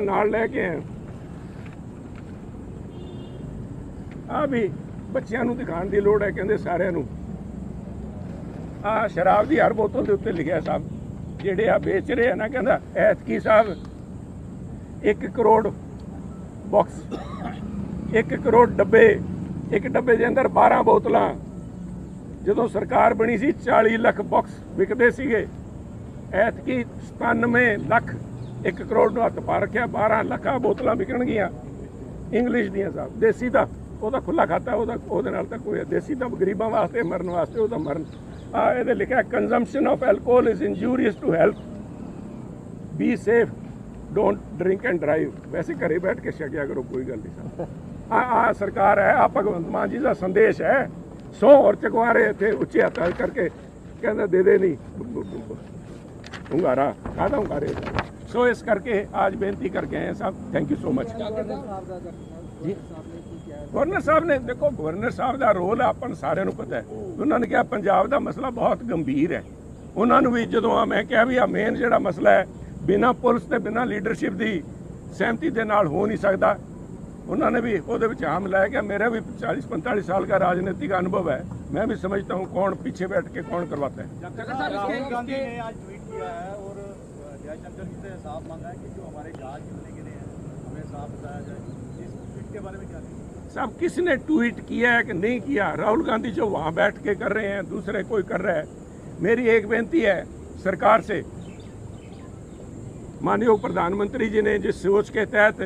ਨਾਲ ਲੈ ਕੇ ਆਏ। ਆ ਵੀ ਬੱਚਿਆਂ ਨੂੰ ਦਿਖਾਉਣ ਦੀ ਲੋੜ ਹੈ, ਕਹਿੰਦੇ ਸਾਰਿਆਂ ਨੂੰ। ਆ ਸ਼ਰਾਬ ਦੀ ਹਰ ਬੋਤਲ ਦੇ ਉੱਤੇ ਲਿਖਿਆ ਸਾਹਿਬ, ਜਿਹੜੇ ਆ ਵੇਚ ਰਹੇ ਆ ਨਾ, ਕਹਿੰਦਾ ਐਤਕੀ ਸਾਹਿਬ 1 ਕਰੋੜ ਬਾਕਸ 1 ਕਰੋੜ ਡੱਬੇ, ਇੱਕ ਡੱਬੇ ਦੇ ਅੰਦਰ 12 ਬੋਤਲਾਂ। ਜਦੋਂ ਸਰਕਾਰ ਬਣੀ ਸੀ 40 ਲੱਖ ਬਾਕਸ ਵਿਕਦੇ ਸੀਗੇ। ਐਤਕੀ 97 ਲੱਖ 1 ਕਰੋੜ ਨੂੰ ਹੱਥ ਪਾ ਰੱਖਿਆ 12 ਲੱਖਾਂ ਬੋਤਲਾਂ ਵਿਕਣਗੀਆਂ ਇੰਗਲਿਸ਼ ਦੀਆਂ ਸਾਹਿਬ ਦੇਸੀ ਦਾ ਉਹਦਾ ਖੁੱਲਾ ਖਾਤਾ, ਉਹਦਾ, ਉਹਦੇ ਨਾਲ ਤਾਂ ਕੋਈ ਦੇਸੀ ਦਾ ਗਰੀਬਾਂ ਵਾਸਤੇ, ਮਰਨ ਵਾਸਤੇ ਉਹਦਾ ਮਰਨ। ਆ, ਇਹਦੇ ਲਿਖਿਆ consumption of alcohol is injurious to health be safe don't drink and drive ਵੈਸੇ ਘਰੇ ਬੈਠ ਕੇ ਛਕਿਆ ਕਰੋ, ਕੋਈ ਗੱਲ ਨਹੀਂ ਸਾਹਿਬ ਆ ਆ ਸਰਕਾਰ ਹੈ, ਆ ਭਗਵੰਤ ਮਾਨ ਜੀ ਦਾ ਸੰਦੇਸ਼ ਹੈ। ਸੋ ਹੋਰ ਚਕਵਾਰੇ ਇੱਥੇ ਉੱਚੇ ਹੱਥ ਕਰਕੇ ਕਹਿੰਦਾ, ਦੇ ਦੇ ਨਹੀਂ ਹੁੰਗਾਰਾ, ਕਾਹਦਾ ਹੁੰਗਾਰੇ? ਸੋ ਇਸ ਕਰਕੇ ਅੱਜ ਬੇਨਤੀ ਕਰਕੇ ਆਏ ਸਾਹਿਬ thank you so much governor ਸਾਹਿਬ ਨੇ ਦੇਖੋ ਗਵਰਨਰ ਸਾਹਿਬ ਦਾ ਰੋਲ ਆਪਾਂ ਸਾਰਿਆਂ ਨੂੰ ਪਤਾ ਹੈ। ਉਹਨਾਂ ਨੇ ਕਿਹਾ ਪੰਜਾਬ ਦਾ ਮਸਲਾ ਬਹੁਤ ਗੰਭੀਰ ਹੈ। ਉਹਨਾਂ ਨੂੰ ਵੀ ਜਦੋਂ ਆ ਮੈਂ ਕਿਹਾ ਵੀ ਆ ਮੇਨ ਜਿਹੜਾ ਮਸਲਾ ਹੈ ਬਿਨਾ ਪੁਲਿਸ ਤੇ ਬਿਨਾ ਲੀਡਰਸ਼ਿਪ ਦੀ ਸਹਿਮਤੀ ਦੇ ਨਾਲ ਹੋ ਨਹੀਂ ਸਕਦਾ। ਉਹਨਾਂ ਨੇ ਵੀ ਉਹਦੇ ਵਿੱਚ ਆਮ ਲਾਇਆ ਕਿ ਮੇਰਾ ਵੀ 40 45 ਸਾਲ ਦਾ ਰਾਜਨੀਤਿਕ ਅਨੁਭਵ ਹੈ। ਮੈਂ ਵੀ ਸਮਝਦਾ ਹੂੰ ਕੌਣ ਪਿੱਛੇ ਬੈਠ ਕੇ ਕੌਣ ਕਰਵਾਤਾ ਹੈ। ਰਾਹੁਲ ਗਾਂਧੀ ਨੇ ਅੱਜ ਟਵੀਟ ਕੀਤਾ ਹੈ ਔਰ और जयशंकर जी से साफ़ मांगा है कि जो हमारे जहाज़ मिलने के लिए हमें साफ़ बताया जाए। इस ट्वीट के बारे में क्या साहब किसने ट्वीट किया है कि नहीं किया? राहुल गांधी जो वहाँ बैठ के कर रहे हैं, दूसरे कोई कर रहा है? मेरी एक बेनती है सरकार से। माननीय प्रधानमंत्री जी ने जिस सोच के तहत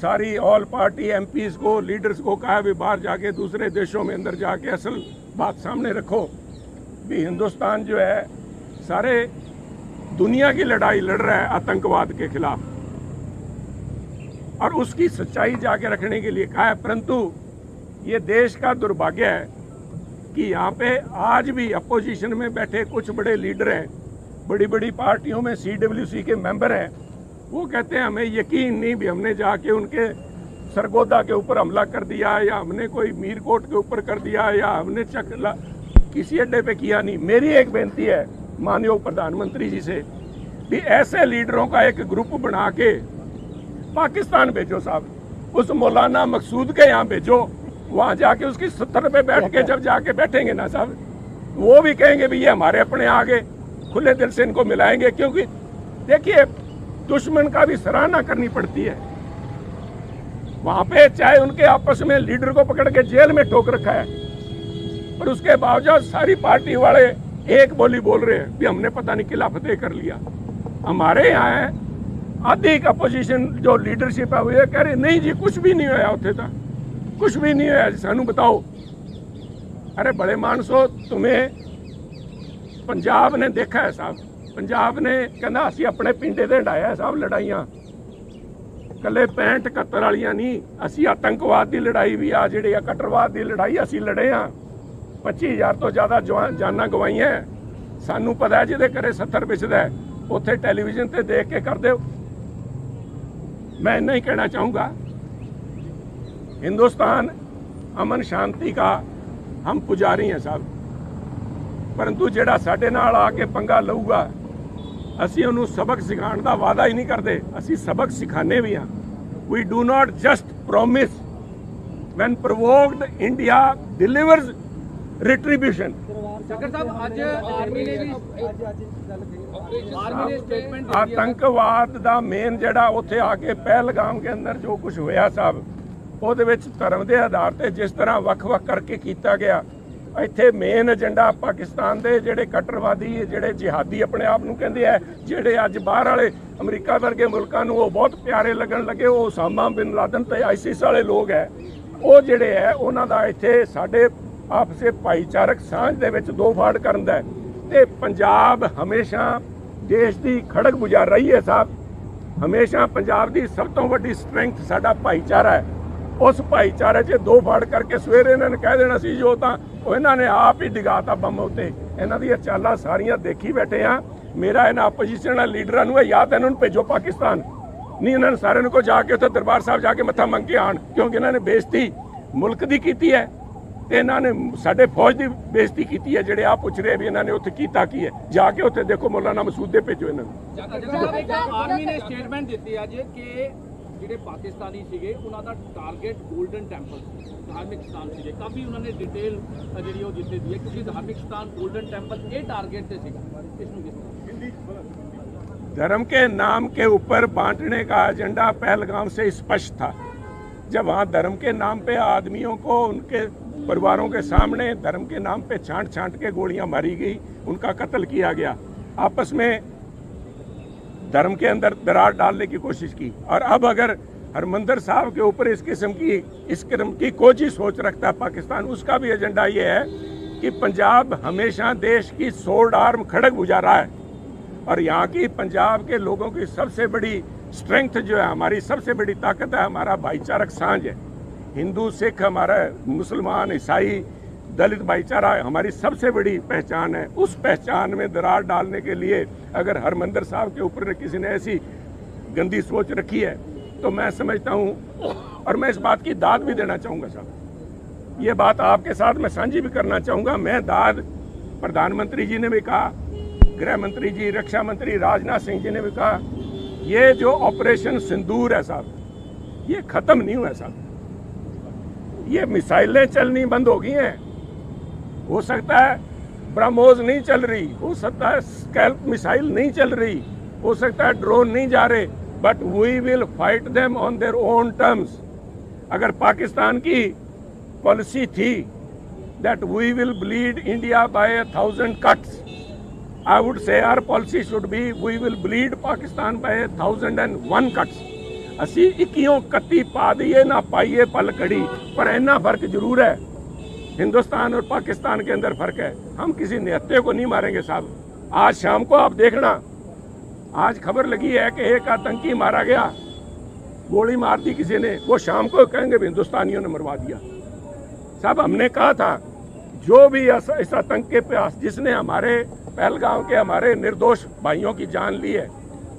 सारी ऑल पार्टी एमपीज को लीडर्स को कहा भी बाहर जाके दूसरे देशों में अंदर जाके असल बात सामने रखो। भी हिंदुस्तान जो है, सारे दुनिया की लड़ाई लड़ रहा है आतंकवाद के खिलाफ। और उसकी सच्चाई जाके रखने के लिए कहा है, परंतु ये देश का दुर्भाग्य है कि यहाँ पे आज भी अपोजिशन में बैठे कुछ बड़े लीडर हैं बड़ी बड़ी पार्टियों में सीडब्ल्यूसी के मेंबर हैं। वो कहते हैं, हमें यकीन नहीं भी हमने जाके उनके सरगोदा के ऊपर हमला कर दिया या हमने कोई मीरकोट के ऊपर कर दिया या हमने चक किसी अड्डे पे किया नहीं। मेरी एक बेनती है माननीय प्रधानमंत्री जी से भी ऐसे लीडरों का एक ग्रुप बना के पाकिस्तान भेजो साहब। उस मौलाना मकसूद के यहाँ भेजो। वहाँ जाके उसकी सत्तर पे बैठ के जब जाके बैठेंगे ना साहब वो भी कहेंगे भी ये हमारे अपने आगे खुले दिल से इनको मिलाएँगे क्योंकि देखिए दुश्मन का भी सराहना करनी पड़ती है। वहाँ पे चाहे उनके आपस में लीडर को पकड़ के जेल में ठोक रखा है पर उसके बावजूद सारी पार्टी वाले एक बोली बोल रहे हैं भी हमने पता नहीं किला फतेह कर लिया हमारे यहाँ है आधी अपोजिशन जो लीडरशिप है वो ये कह रही नहीं जी कुछ भी नहीं होया उत्थे ਤਾਂ ਕੁਝ ਵੀ ਨਹੀਂ ਹੋਇਆ ਜੀ ਸਾਨੂੰ ਬਤਾਓ ਅਰੇ ਬੜੇ ਮਾਨਸੋ तुम्हें ਪੰਜਾਬ ਨੇ ਦੇਖਿਆ ਹੈ ਸਾਹਿਬ ਪੰਜਾਬ ਨੇ ਕਹਿੰਦਾ ਅਸੀਂ ਆਪਣੇ ਪਿੰਡੇ ਤੇ ਢਾਇਆ ਸਾਹਿਬ ਲੜਾਈਆਂ ਕੱਲੇ 65 71 ਵਾਲੀਆਂ ਨਹੀਂ ਅਸੀਂ ਆਤੰਕਵਾਦ ਦੀ ਲੜਾਈ ਵੀ ਆ ਜਿਹੜੇ ਆ ਕਟਰਵਾਦ ਦੀ ਲੜਾਈ ਅਸੀਂ ਲੜੇ ਆ 25000 ਤੋਂ ਜ਼ਿਆਦਾ ਜਵਾਨ- ਜਾਨਾਂ ਗਵਾਈਆਂ ਸਾਨੂੰ ਪਤਾ ਹੈ ਜਿਹਦੇ ਘਰੇ 70 ਵਿਚਦਾ ਹੈ, ਉੱਥੇ ਟੈਲੀਵਿਜ਼ਨ ਤੇ ਦੇਖ ਕੇ ਕਰ ਦਿਓ मैं इतना ही कहना चाहूँगा हिंदुस्तान अमन शांति का हम पुजारी हैं साहब परंतु ਜਿਹੜਾ ਸਾਡੇ ਨਾਲ ਆ ਕੇ ਪੰਗਾ ਲਊਗਾ ਅਸੀਂ ਉਹਨੂੰ ਸਬਕ ਸਿਖਾਉਣ ਦਾ ਵਾਅਦਾ ਹੀ ਨਹੀਂ ਕਰਦੇ ਅਸੀਂ ਸਬਕ ਸਿਖਾਣੇ ਵੀ ਹਾਂ we do not just promise when provoked india delivers retribution ਚੱਕਰ ਸਾਹਿਬ ਅੱਜ ਆਰਮੀ ਨੇ ਵੀ ਆਰਮੀ ਨੇ ਸਟੇਟਮੈਂਟ ਆਤੰਕਵਾਦ ਦਾ ਮੇਨ ਜਿਹੜਾ ਉੱਥੇ ਆ ਕੇ ਪਹਿਲਗਾਮ ਦੇ ਅੰਦਰ ਜੋ ਕੁਝ ਹੋਇਆ ਸਾਹਿਬ ਉਹਦੇ ਵਿੱਚ ਧਰਮ ਦੇ ਆਧਾਰ ਤੇ ਜਿਸ ਤਰ੍ਹਾਂ ਵੱਖ-ਵੱਖ ਕਰਕੇ ਕੀਤਾ ਗਿਆ ਇੱਥੇ ਮੇਨ ਏਜੰਡਾ ਪਾਕਿਸਤਾਨ ਦੇ ਜਿਹੜੇ ਕੱਟਰਵਾਦੀ ਜਿਹੜੇ ਜਿਹਾਦੀ ਆਪਣੇ ਆਪ ਨੂੰ ਕਹਿੰਦੇ ਆ ਜਿਹੜੇ ਅੱਜ ਬਾਹਰ ਵਾਲੇ ਅਮਰੀਕਾ ਵਰਗੇ ਮੁਲਕਾਂ ਨੂੰ ਉਹ ਬਹੁਤ ਪਿਆਰੇ ਲੱਗਣ ਲੱਗੇ ਉਹ ਉਸਾਮਾ ਬਿਨ ਲਾਦਨ ਤੇ ਆਈਸਿਸ ਵਾਲੇ ਲੋਕ ਹੈ ਉਹ ਜਿਹੜੇ ਹੈ ਉਹਨਾਂ ਦਾ ਇੱਥੇ ਸਾਡੇ ਆਪਸੇ ਭਾਈਚਾਰਕ ਸਾਂਝ ਦੇ ਵਿੱਚ ਦੋ ਫਾੜ ਕਰਨ ਦਾ ਤੇ ਪੰਜਾਬ ਹਮੇਸ਼ਾ ਦੇਸ਼ ਦੀ ਖੜਕ ਬੁਝਾ ਰਹੀ ਹੈ ਸਾਹਿਬ। ਹਮੇਸ਼ਾ ਪੰਜਾਬ ਦੀ ਸਭ ਤੋਂ ਵੱਡੀ ਸਟਰੈਂਥ ਸਾਡਾ ਭਾਈਚਾਰਾ ਹੈ। ਉਸ ਭਾਈਚਾਰੇ 'ਚ ਦੋ ਫਾੜ ਕਰਕੇ ਸਵੇਰੇ ਇਹਨਾਂ ਨੇ ਕਹਿ ਦੇਣਾ ਸੀ, ਜੋ ਤਾਂ ਉਹ ਇਹਨਾਂ ਨੇ ਆਪ ਹੀ ਡਿਗਾਤਾ ਬੰਮ ਉੱਤੇ। ਇਹਨਾਂ ਦੀਆਂ ਚਾਲਾਂ ਸਾਰੀਆਂ ਦੇਖੀ ਬੈਠੇ ਆ। ਮੇਰਾ ਇਹਨਾਂ ਆਪੋਜੀਸ਼ਨ ਵਾਲੇ ਲੀਡਰਾਂ ਨੂੰ ਇਹ ਯਾਦ ਇਹਨਾਂ ਨੂੰ ਭੇਜੋ ਪਾਕਿਸਤਾਨ। ਨਹੀਂ, ਇਹਨਾਂ ਨੇ ਸਾਰਿਆਂ ਨੂੰ ਕੋ ਜਾ ਕੇ ਉੱਥੇ ਦਰਬਾਰ ਸਾਹਿਬ ਜਾ ਕੇ ਮੱਥਾ ਮੰਗ ਕੇ ਆਣ ਕਿਉਂਕਿ ਇਹਨਾਂ ਨੇ ਬੇਇੱਜ਼ਤੀ ਮੁਲਕ ਦੀ ਕੀਤੀ ਹੈ। ਤੇ ਇਹਨਾਂ ਨੇ ਸਾਡੇ ਫੌਜ ਦੀ ਬੇਇੱਜ਼ਤੀ ਕੀਤੀ ਹੈ ਜਿਹੜੇ ਆ ਪੁੱਛ ਰਹੇ ਵੀ ਇਹਨਾਂ ਨੇ ਉੱਥੇ ਕੀਤਾ ਕੀ ਹੈ ਜਾ ਕੇ ਉੱਥੇ ਦੇਖੋ ਮੌਲਾਨਾ ਮਸੂਦ ਦੇ ਭੇਜੋ ਇਹਨਾਂ ਨੂੰ ਆਰਮੀ ਨੇ ਸਟੇਟਮੈਂਟ ਦਿੱਤੀ ਅੱਜ ਕਿ ਜਿਹੜੇ ਪਾਕਿਸਤਾਨੀ ਸੀਗੇ ਉਹਨਾਂ ਦਾ ਟਾਰਗੇਟ 골ਡਨ ਟੈਂਪਲ ਧਾਰਮਿਕ ਸਥਾਨ ਸੀਗੇ ਕਾਫੀ ਉਹਨਾਂ ਨੇ ਡਿਟੇਲ ਜਿਹੜੀ ਉਹ ਦਿੱਤੀ ਦੀ ਹੈ ਕਿਉਂਕਿ ਧਾਰਮਿਕ ਸਥਾਨ 골ਡਨ ਟੈਂਪਲ ਇਹ ਟਾਰਗੇਟ ਤੇ ਸੀਗਾ ਇਸ ਨੂੰ धर्म के नाम के ऊपर बांटने का एजेंडा पहलगाम से स्पष्ट था जब वहाँ धर्म के नाम पे आदमियों को उनके परिवारों के सामने धर्म के नाम पे छांट छांट के गोलियाँ मारी गई, उनका कत्ल किया गया। आपस में धर्म के अंदर दरार डालने की कोशिश की। और अब अगर हरमंदर साहब के ऊपर इस किस्म की, इस किस्म की कोई सोच रखता है पाकिस्तान, उसका भी एजेंडा ये है कि पंजाब हमेशा देश की सोल्ड आर्म खड़क बुझा रहा है। और यहाँ की पंजाब के लोगों की सबसे बड़ी स्ट्रेंथ जो है, हमारी सबसे बड़ी ताकत है, हमारा भाईचारक साँझ है। हिंदू, सिख, हमारा मुसलमान, ईसाई, दलित भाईचारा, हमारी सबसे बड़ी पहचान है। उस पहचान में दरार डालने के लिए अगर हरमंदर साहब के ऊपर किसी ने ऐसी गंदी सोच रखी है तो मैं समझता हूँ, और मैं इस बात की दाद भी देना चाहूँगा साहब। ये बात आपके साथ मैं साझी भी करना चाहूँगा। मैं दाद प्रधानमंत्री जी ने भी कहा, गृह मंत्री जी, रक्षा मंत्री राजनाथ सिंह जी ने भी कहा, ये जो ऑपरेशन सिंदूर है साहब, ये खत्म नहीं हुआ साहब। ये मिसाइलें चलनी बंद हो गई हैं। हो सकता है ब्रह्मोस नहीं चल रही, हो सकता है स्कैल्प मिसाइल नहीं चल रही, हो सकता है ड्रोन नहीं जा रहे but we will fight them on their own terms अगर पाकिस्तान की पॉलिसी थी that we will bleed India by a thousand cuts I would say our policy should be we will bleed Pakistan by a thousand and one cuts ਅਸੀਂ 21 31 ਪਾ ਦਈਏ ਨਾ ਪਾਈਏ ਪਲ ਕੜੀ ਪਰ ਇੰਨਾ ਫਰਕ ਜ਼ਰੂਰ है हिंदुस्तान और पाकिस्तान के अंदर फर्क है हम किसी निहत्ते को नहीं मारेंगे साहब आज शाम को आप देखना आज खबर लगी है कि एक आतंकी मारा गया गोली मार दी किसी ने वो शाम को कहेंगे भी हिंदुस्तानियों ने मरवा दिया साहब हमने कहा था जो भी इस इस आतंक के पास जिसने हमारे पहलगांव के हमारे निर्दोष भाइयों की जान ली है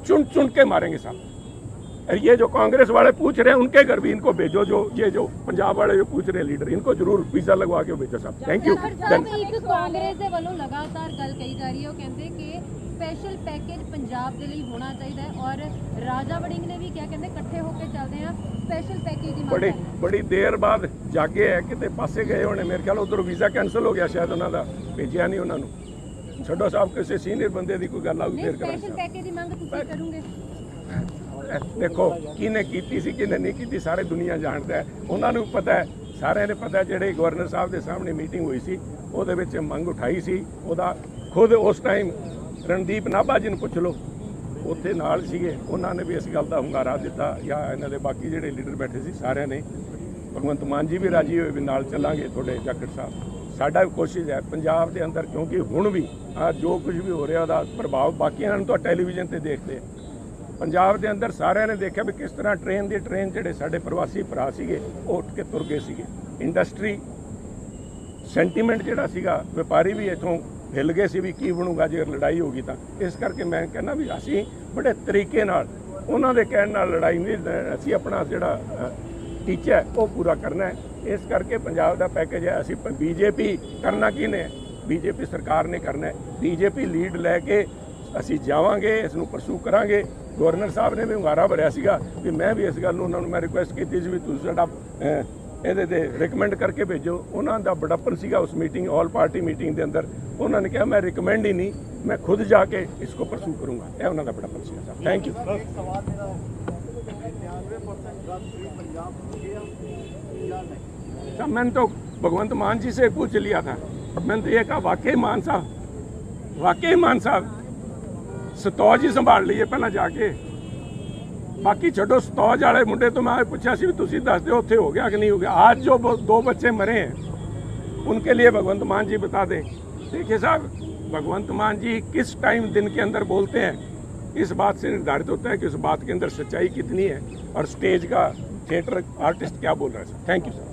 चुन चुन के मारेंगे साहब और ये जो कांग्रेस वाले पूछ रहे हैं उनके घर भी इनको भेजो जो ये जो पंजाब वाले जो पूछ रहे हैं लीडर इनको जरूर वीजा लगवा के भेजो साहब थैंक यू ਜਾਖੜ ਸਾਹਿਬ ਇੱਕ ਕਾਂਗਰਸ ਦੇ ਵੱਲੋਂ ਲਗਾਤਾਰ ਗੱਲ ਕਹੀ ਜਾ ਰਹੀ ਹੈ ਉਹ ਕਹਿੰਦੇ ਕਿ ਸਪੈਸ਼ਲ ਪੈਕੇਜ ਪੰਜਾਬ ਦੇ ਲਈ ਹੋਣਾ ਚਾਹੀਦਾ ਹੈ ਔਰ ਰਾਜਾ ਵੜਿੰਗ ਨੇ ਵੀ ਕਿਹਾ ਕਹਿੰਦੇ ਇਕੱਠੇ ਹੋ ਕੇ ਚੱਲਦੇ ਆ ਸਪੈਸ਼ਲ ਪੈਕੇਜ ਦੀ ਮੰਗ ਬੜੀ ਹੈ ਬੜੀ ਦੇਰ ਬਾਅਦ ਜਾਗੇ ਹੈ ਕਿਤੇ ਪਾਸੇ ਗਏ ਹੋਣੇ ਮੇਰੇ ਖਿਆਲ ਉਧਰ ਵੀਜ਼ਾ ਕੈਨਸਲ ਹੋ ਗਿਆ ਸ਼ਾਇਦ ਉਹਨਾਂ ਦਾ ਭੇਜਿਆ ਨਹੀਂ ਉਹਨਾਂ ਨੂੰ ਛੱਡੋ ਸਾਹਿਬ ਕਿਸੇ ਸੀਨੀਅਰ ਬੰਦੇ ਦੀ ਕੋਈ ਗੱਲ ਆਊ ਨਹੀਂ ਫੇਰ ਕਰਾਂਗੇ ਸਪੈਸ਼ਲ ਸਾਹਿਬ। ਪੈਕੇਜ ਦੀ ਮੰਗ ਤੁਸੀਂ ਕਰੋਗੇ ਦੇਖੋ, ਕਿਹਨੇ ਕੀਤੀ ਸੀ, ਕਿਹਨੇ ਨਹੀਂ ਕੀਤੀ, ਸਾਰੇ ਦੁਨੀਆ ਜਾਣਦਾ ਹੈ। ਉਹਨਾਂ ਨੂੰ ਪਤਾ ਹੈ, ਸਾਰਿਆਂ ਨੇ ਪਤਾ ਜਿਹੜੇ ਗਵਰਨਰ ਸਾਹਿਬ ਦੇ ਸਾਹਮਣੇ ਮੀਟਿੰਗ ਹੋਈ ਸੀ, ਉਹਦੇ ਵਿੱਚ ਮੰਗ ਉਠਾਈ ਸੀ, ਉਹਦਾ ਖੁਦ ਉਸ ਟਾਈਮ ਰਣਦੀਪ ਨਾਭਾ ਜੀ ਨੂੰ ਪੁੱਛ ਲਓ। ਉੱਥੇ ਨਾਲ ਸੀਗੇ, ਉਹਨਾਂ ਨੇ ਵੀ ਇਸ ਗੱਲ ਦਾ ਹੁੰਗਾਰਾ ਦਿੱਤਾ, ਜਾਂ ਇਹਨਾਂ ਦੇ ਬਾਕੀ ਜਿਹੜੇ ਲੀਡਰ ਬੈਠੇ ਸੀ, ਸਾਰਿਆਂ ਨੇ। ਭਗਵੰਤ ਮਾਨ ਜੀ ਵੀ ਰਾਜੀ ਹੋਏ ਵੀ ਨਾਲ ਚੱਲਾਂਗੇ ਤੁਹਾਡੇ ਜਾਖੜ ਸਾਹਿਬ। ਸਾਡਾ ਵੀ ਕੋਸ਼ਿਸ਼ ਹੈ, ਪੰਜਾਬ ਦੇ ਅੰਦਰ, ਕਿਉਂਕਿ ਹੁਣ ਵੀ ਆ ਜੋ ਕੁਝ ਵੀ ਹੋ ਰਿਹਾ, ਉਹਦਾ ਪ੍ਰਭਾਵ ਬਾਕੀਆਂ ਨੂੰ ਤਾਂ ਟੈਲੀਵਿਜ਼ਨ ਤੇ ਦੇਖਦੇ ਪੰਜਾਬ ਦੇ ਅੰਦਰ ਸਾਰਿਆਂ ਨੇ ਦੇਖਿਆ ਵੀ ਕਿਸ ਤਰ੍ਹਾਂ ਟ੍ਰੇਨ ਦੀ ਟ੍ਰੇਨ ਜਿਹੜੇ ਸਾਡੇ ਪ੍ਰਵਾਸੀ ਭਰਾ ਸੀਗੇ, ਉਹ ਉੱਠ ਕੇ ਤੁਰ ਗਏ ਸੀਗੇ। ਇੰਡਸਟਰੀ ਸੈਂਟੀਮੈਂਟ ਜਿਹੜਾ ਸੀਗਾ, ਵਪਾਰੀ ਵੀ ਇੱਥੋਂ ਹਿੱਲ ਗਏ ਸੀ ਵੀ ਕੀ ਬਣੂਗਾ, ਜੇ ਲੜਾਈ ਹੋ ਗਈ ਤਾਂ। ਇਸ ਕਰਕੇ ਮੈਂ ਕਹਿੰਦਾ ਵੀ ਅਸੀਂ ਬੜੇ ਤਰੀਕੇ ਨਾਲ, ਉਹਨਾਂ ਦੇ ਕਹਿਣ ਨਾਲ ਲੜਾਈ ਨਹੀਂ, ਅਸੀਂ ਆਪਣਾ ਜਿਹੜਾ ਟੀਚਾ ਹੈ, ਉਹ ਪੂਰਾ ਕਰਨਾ ਹੈ। ਇਸ ਕਰਕੇ ਪੰਜਾਬ ਦਾ ਪੈਕੇਜ ਹੈ, ਅਸੀਂ ਬੀਜੇਪੀ ਕਰਨਾ ਕੀ ਕਿਹਨੇ ਬੀਜੇਪੀ ਸਰਕਾਰ ਨੇ ਕਰਨਾ ਹੈ। ਬੀਜੇਪੀ ਲੀਡ ਲੈ ਕੇ ਅਸੀਂ ਜਾਵਾਂਗੇ ਇਸ ਨੂੰ ਪਰਸੂ ਕਰਾਂਗੇ। ਗਵਰਨਰ ਸਾਹਿਬ ਨੇ ਵੀ ਹੰਗਾਰਾ ਭਰਿਆ ਸੀਗਾ ਵੀ ਮੈਂ ਵੀ ਇਸ ਗੱਲ ਨੂੰ ਉਹਨਾਂ ਨੂੰ ਮੈਂ ਰਿਕੁਐਸਟ ਕੀਤੀ ਸੀ ਵੀ ਤੁਸੀਂ ਸਾਡਾ ਇਹਦੇ ਤੇ ਰეკਮੈਂਡ ਕਰਕੇ ਭੇਜੋ। ਉਹਨਾਂ ਦਾ ਬੜਾਪਨ ਸੀਗਾ ਉਸ ਮੀਟਿੰਗ ਆਲ ਪਾਰਟੀ ਮੀਟਿੰਗ ਦੇ ਅੰਦਰ। ਉਹਨਾਂ ਨੇ ਕਿਹਾ ਮੈਂ ਰეკਮੈਂਡ ਹੀ ਨਹੀਂ ਮੈਂ ਖੁਦ ਜਾ ਕੇ ਇਸ ਕੋ ਪਰਸੂ ਕਰੂੰਗਾ। ਇਹ ਉਹਨਾਂ ਦਾ ਬੜਾਪਨ ਸੀਗਾ ਸਾਹਿਬ। ਥੈਂਕ ਯੂ ਸਵਾਲ ਤਾਂ ਭਗਵੰਤ ਮਾਨ ਜੀ ਫ੍ਰੀ ਪੰਜਾਬ ਲਿਆ ਗਿਆ ਤਾਂ ਮੈਂ ਤਾਂ भगवंत मान जी से पूछ लिया था मैंने ਸਤੌਜ ਹੀ ਸੰਭਾਲ ਲਈਏ ਪਹਿਲਾਂ ਜਾ ਕੇ ਬਾਕੀ ਛੱਡੋ ਸਤੌਜ ਵਾਲੇ ਮੁੰਡੇ ਤੋਂ ਮੈਂ ਪੁੱਛਿਆ ਸੀ ਵੀ ਤੁਸੀਂ ਦੱਸ ਦਿਓ ਉੱਥੇ ਹੋ ਗਿਆ ਕਿ ਨਹੀਂ ਹੋ ਗਿਆ आज जो वो दो बच्चे मरे हैं उनके लिए भगवंत मान जी बता दें देखिए साहब भगवंत मान जी किस टाइम दिन के अंदर बोलते हैं इस बात से निर्धारित होता है कि उस बात के अंदर सच्चाई कितनी है और स्टेज का थिएटर आर्टिस्ट क्या बोल रहा है सर थैंक यू सर